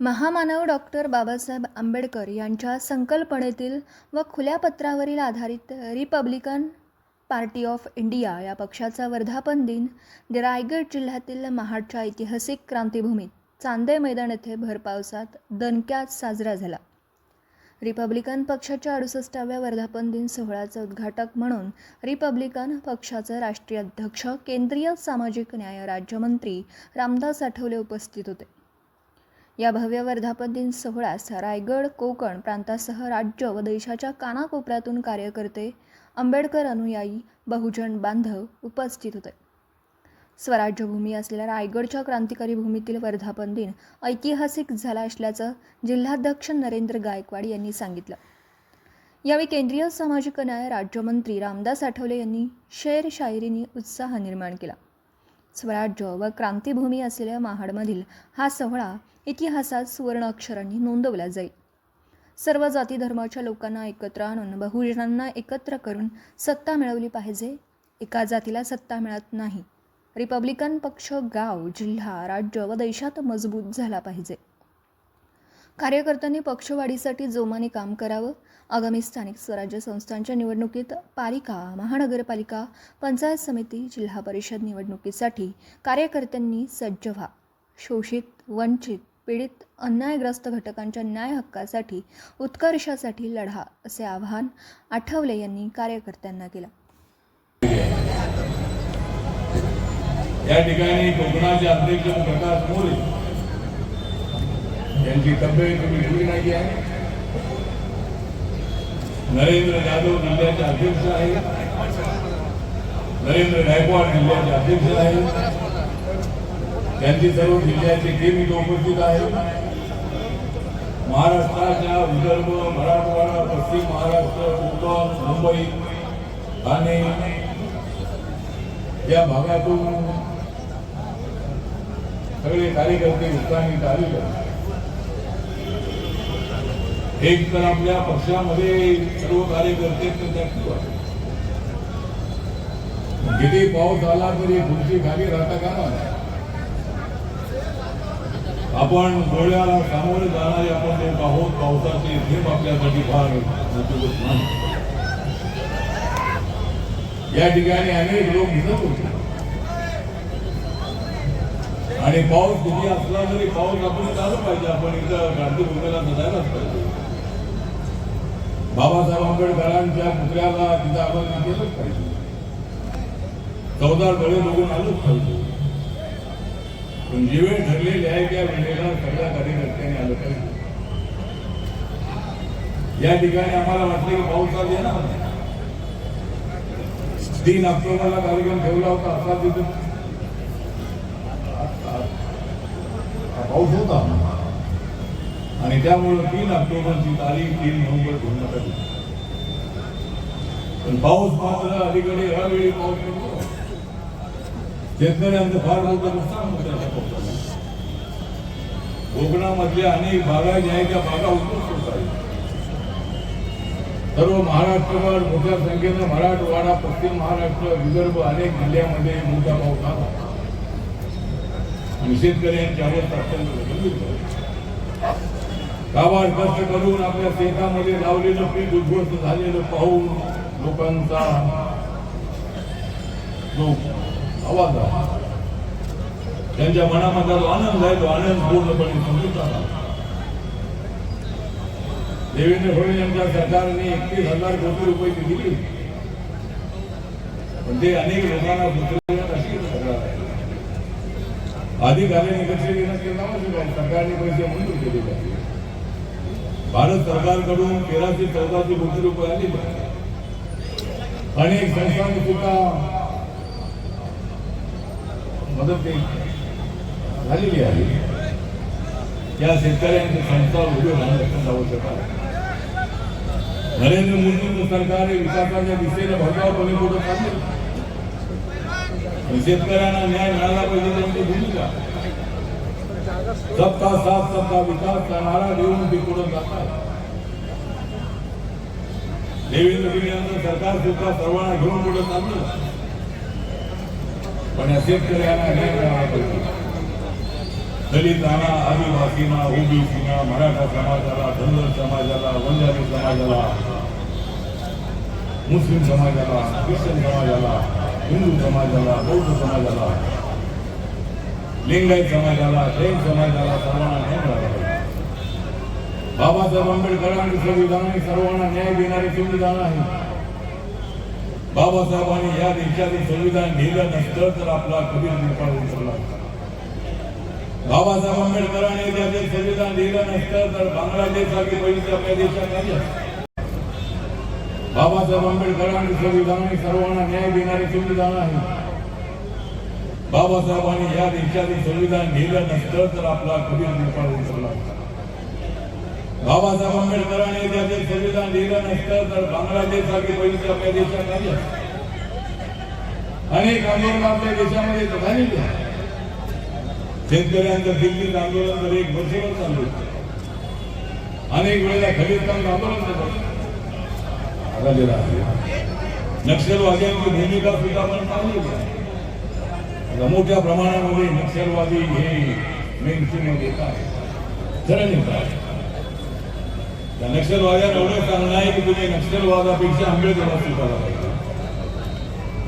महामानव डॉक्टर बाबासाहेब आंबेडकर यांच्या संकल्पनेतील व खुल्या पत्रावरील आधारित रिपब्लिकन पार्टी ऑफ इंडिया या पक्षाचा वर्धापन दिन रायगड जिल्ह्यातील महाडच्या ऐतिहासिक क्रांतीभूमीत चांदे मैदान येथे भरपावसात दणक्यात साजरा झाला. रिपब्लिकन पक्षाच्या अडुसष्टाव्या वर्धापन दिन सोहळ्याचं उद्घाटक म्हणून रिपब्लिकन पक्षाचे राष्ट्रीय अध्यक्ष केंद्रीय सामाजिक न्याय राज्यमंत्री रामदास आठवले उपस्थित होते. या भव्य वर्धापन दिन सोहळ्यास रायगड कोकण प्रांतासह राज्य व देशाच्या कानाकोपऱ्यातून कार्यकर्ते आंबेडकर अनुयायी बहुजन बांधव उपस्थित होते. स्वराज्यभूमी असलेल्या रायगडच्या क्रांतिकारी भूमीतील वर्धापन दिन ऐतिहासिक झाला असल्याचं जिल्हाध्यक्ष नरेंद्र गायकवाड यांनी सांगितलं. यावेळी केंद्रीय सामाजिक न्याय राज्यमंत्री रामदास आठवले यांनी शेर शायरीने उत्साह निर्माण केला. स्वराज्य व क्रांतीभूमी असलेल्या महाडमधील हा सोहळा इतिहासात सुवर्ण अक्षरांनी नोंदवला जाईल. सर्व जाती धर्माच्या लोकांना एकत्र आणून बहुजनांना एकत्र करून सत्ता मिळवली पाहिजे. एका जातीला सत्ता मिळत नाही. रिपब्लिकन पक्ष गाव जिल्हा राज्य व देशात मजबूत झाला पाहिजे. कार्यकर्त्यांनी पक्षवाढीसाठी जोमाने काम करावं. आगामी स्थानिक स्वराज्य संस्थांच्या निवडणुकीत पालिका महानगरपालिका पंचायत समिती जिल्हा परिषद निवडणुकीसाठी कार्यकर्त्यांनी सज्ज व्हा. शोषित वंचित पीडित अन्यायग्रस्त घटकांच्या न्याय हक्कासाठी उत्कर्षासाठी लढा असे आवाहन आठवले यांनी कार्यकर्त्यांना केलं. या ठिकाणी कोकणाचे अध्यक्ष प्रकाश मोरे यांची तब्येत तुम्ही ठेवली नाही आहे नरेंद्र जाधव जिल्ह्याचे अध्यक्ष आहेत. नरेंद्र गायकवाड जिल्ह्याचे अध्यक्ष आहेत. त्यांची सर्व जिल्ह्याचे टीम इथे उपस्थित आहेत. महाराष्ट्राच्या विदर्भ मराठवाडा पश्चिम महाराष्ट्र कोकण मुंबई ठाणे या भागातून सगळे कार्यकर्ते उत्साही आलेले आहेत. एक तर आपल्या पक्षामध्ये सर्व कार्यकर्ते ऍक्टिव्ह किती पाऊस आला तरी खुर्ची खाली राहता कामा आपण डोळ्याला सामोरे जाणारे आपण ते आहोत पावसाचे थेंब आपल्यासाठी फार मोठी नाही. या ठिकाणी अनेक लोक दिसत होते. आणि पाऊस किती असला तरी पाऊस आपण चालू पाहिजे. आपण इथं गांधी भूमीला नसायलाच पाहिजे. बाबासाहेब आंबेडकरांच्या पुतळ्याला तिथं आपण केलंच पाहिजे. चौदा डोळे बघून आलोच पाहिजे. पण जी वेळ ठरलेली आहे त्या वेळेला सगळ्या कार्यकर्त्यांनी आलं पाहिजे. या ठिकाणी आम्हाला वाटलं की पाऊस येणार तीन ऑक्टोबरला कार्यक्रम ठेवला होता असा तिथं. पाऊस होता. आणि त्यामुळं तीन ऑक्टोबरची तारीख तीन नोव्हेंबर ठेवण्यात आली पण पाऊस मात्र अलीकडे यावेळी पाऊस पडतो. शेतकऱ्यांचं फार मोठं नुकसान होतं या कोकणामधल्या अनेक बागा ज्या आहेत त्या बागा उद्ध्वस्त होत आहेत. सर्व महाराष्ट्रभर मोठ्या संख्येनं मराठवाडा पश्चिम महाराष्ट्र विदर्भ अनेक जिल्ह्यामध्ये मोठा पाऊस आला आणि शेतकऱ्यांची अवस्था अत्यंत गंभीर काबाड कष्ट करून आपल्या शेतामध्ये लावलेलं पीक उद्ध्वस्त झालेलं पाहून लोकांचा जो आवाज आहे त्यांच्या मनामध्ये जो आनंद आहे तो आनंद पूर्णपणे समजून आला देवेंद्र फडणवीस यांच्या सरकारने एकतीस हजार कोटी रुपये दिली. पण ते अनेक लोकांना सुचवण्यात अशी सरकार आहे. अधिकाऱ्यांनी कसे सरकारने पैसे मंजूर केले पाहिजे. भारत सरकारकडून तेराशे चौदाशे कोटी रुपये आले अनेक संस्थांनी सुद्धा मदत झालेली आहे. त्या शेतकऱ्यांची संस्था उभे राहणं अत्यंत आवश्यक आहे. नरेंद्र मोदी सरकारने विकासाच्या दिशेने भरधावपणे पुढे चालले शेतकऱ्यांना न्याय मिळाला पाहिजे त्यांची भूमिका. सबका साथ सबका विकास का नारा देऊन ते पुढे जातात देवेंद्र फडणवीस सरकार सुद्धा सर्वांना घेऊन पुढे चाललं. पण या शेतकऱ्यांना न्याय मिळाला पाहिजे. दलितांना आदिवासींना ओबीसीना मराठा समाजाला धनगर समाजाला वंजारी समाजाला मुस्लिम समाजाला ख्रिश्चन समाजाला हिंदू समाजाला बौद्ध समाजाला लिंगायत समाजाला जैन समाजाला सर्वांना न्याय मिळाला बाबासाहेब आंबेडकरांनी संविधान संविधानाने सर्वांना न्याय देणारे संविधान आहे. बाबासाहेबांनी या देशातील संविधान लिहिलं नसतं तर आपला कबीर निर्माण होऊ शकला बाबासाहेब आंबेडकरांनी त्याचे संविधान लिहिलं नसतं तर बांगलादेश सारखी पहिली आपल्या देशात नाही बाबासाहेब आंबेडकरांनी संविधान संविधानाने सर्वांना न्याय देणारे संविधान आहे. बाबासाहेबांनी या देशातील संविधान लिहिलं नसतं तर आपला कबीर निर्माण होऊ शकला बाबासाहेब आंबेडकरांनी त्याचे संविधान लिहिलं नसतं तर बांगलादेश सारखी पहिली आपल्या देशात नाही अनेक आंदोलन आपल्या देशामध्ये झालेली आहे शेतकऱ्यांचं दिल्लीत आंदोलन तर एक वर्षभर चालू होतं. अनेक वेळेला खलिस्तान आंदोलन झालं. झालेलं आहे नक्षलवाद्यांची भूमिका सुद्धा आपण पाहिली आहे. मोठ्या प्रमाणामध्ये नक्षलवादी हे मेन मेनस्ट्रीम येत आहे खरं येत आहे त्या नक्षलवाद्यांना एवढं सांगणं आहे की तुम्ही नक्षलवादापेक्षा आंबेडकर स्वीकारला पाहिजे.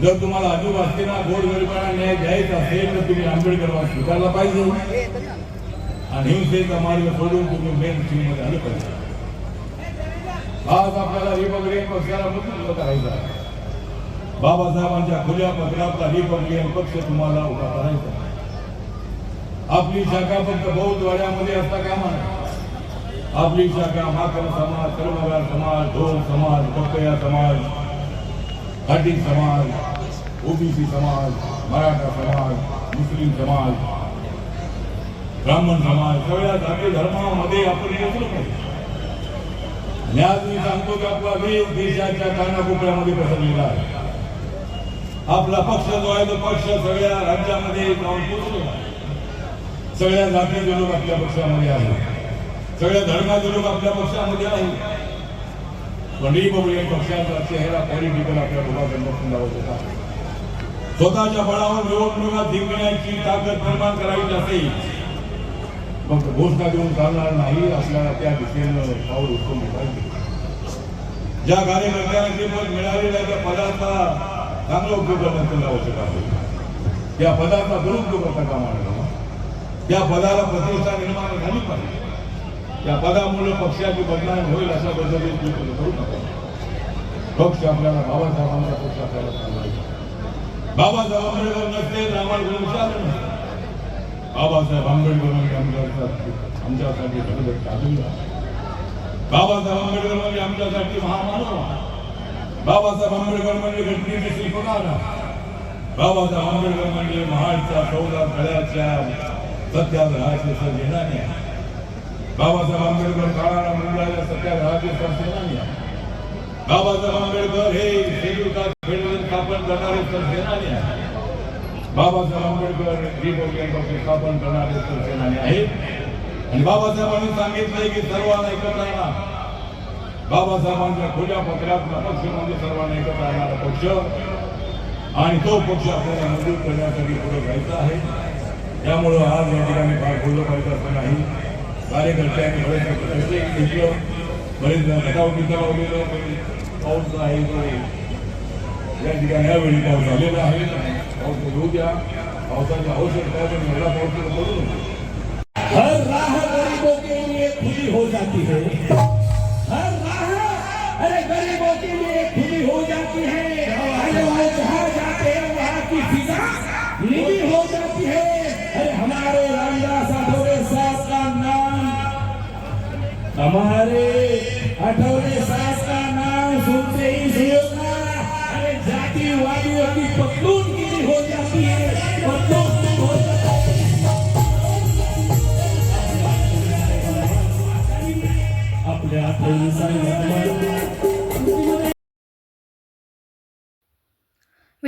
जर तुम्हाला आदिवासींना गोरगरिबांना न्याय द्यायचा असेल तर तुम्ही आंबेडकर स्वीकारला पाहिजे. आणि हिंसेचा मार्ग सोडून तुम्ही मेन स्ट्रीममध्ये आलं पाहिजे. आज आपल्याला रिपब्लिकन पक्षाला मुक्त करायचं? आहे बाबासाहेबांच्या खुल्या पत्रातला रिपब्लिकन पक्ष तुम्हाला उभा करायचा आपली शाखा फक्त बौद्ध वाड्यामध्ये असता कामा नये. आपली शाखा माकल समाज कर्मगार समाज ढोल समाज पपया समाज घाटी समाज ओबीसी समाज मराठा समाज मुस्लिम समाज ब्राह्मण समाज सगळ्या जाती धर्मामध्ये आपण येतो पाहिजे आणि आज मी सांगतो की आपला वेग देशाच्या कानाकोपऱ्यामध्ये पसरलेला आहे. आपला पक्ष जो आहे तो पक्ष सगळ्या राज्यामध्ये जाऊन पोहोचतो. सगळ्या जातीचे लोक आपल्या पक्षामध्ये आहेत सगळ्या धर्माचे लोक आपल्या पक्षामध्ये आहेत पण रिपब्लिकन पक्षाचा चेहरा पॉलिटिकल आपल्या लोकांकडून सुंदर होता. स्वतःच्या बळावर निवडणुका जिंकण्याची ताकद निर्माण करावी असेल मग घोषणा देऊन चालणार नाही आपल्याला त्या दिशेनं पाऊल उचलून पाहिजे ज्या कार्यकर्त्यांना जे पद मिळालेल्या त्या पदाचा चांगला उपयोग करण्याचं आवश्यक आहे या पदाचा दुरुपयोग करता कामा नये त्या पदाला प्रतिष्ठा निर्माण झाली पाहिजे. या पदामुळे पक्षाची बदनाम होईल अशा पद्धतीने करू नका. पक्ष आपल्याला बाबासाहेबांचा पक्ष आपल्याला सांगायचा. बाबासाहेब आंबेडकर नसते तर आम्हाला कोणी विचारलं नसतं. बाबासाहेब आंबेडकरांनी म्हणजे आमच्यासाठी आमच्यासाठी घडघड काढून बाबासाहेब आंबेडकर म्हणजे आमच्यासाठी महामानव बाबासाहेब आंबेडकर म्हणजे घटनेचे शिल्पकार बाबासाहेब आंबेडकर म्हणजे महाडच्या चौदा तळ्याच्या सत्याग्रहाचे संविधानी आहे. बाबासाहेब आंबेडकर काळाला मंडळाच्या सत्याग्रहाचे सरसेनानी आहे. बाबासाहेब आंबेडकर हे शेड्यूल फेडरल स्थापन करणारे सरसेनानी आहे. बाबासाहेब आंबेडकर रिपब्लिकन पक्ष स्थापन करणारे सरसेनानी आहेत. आणि बाबासाहेबांनी सांगितलंय की सर्वांना एकत्र आणा. बाबासाहेबांच्या खुल्या पत्रातला पक्ष म्हणजे सर्वांना एकत्र आणणारा पक्ष आणि तो पक्ष आपल्याला मजबूत करण्यासाठी पुढे जायचा आहे. त्यामुळं आज या ठिकाणी फार बोललं पाहिजे असं नाही कार्यकर्त्यांनी बरेच घेतलं बरेच घटावटीचा लावलेलं पाऊस आहे तो या ठिकाणी यावेळी पाऊस झालेला आहे. पाऊस घेऊ द्या. पावसाची आवश्यकता पण मला पाऊस करून हर राह गरीबों के लिए खुली हो जाती है. अरे गरीबों के लिए खुली हो जाती है। अरे वो जहाँ जाते हैं वहाँ की फिजा नीली हो जाती है। अरे हमारे रामदास अठौरे साहब का नाम हमारे अठौरे साहब का नाम सुनते ही सुनना अरे जातिवादियों की पतलूनगिरी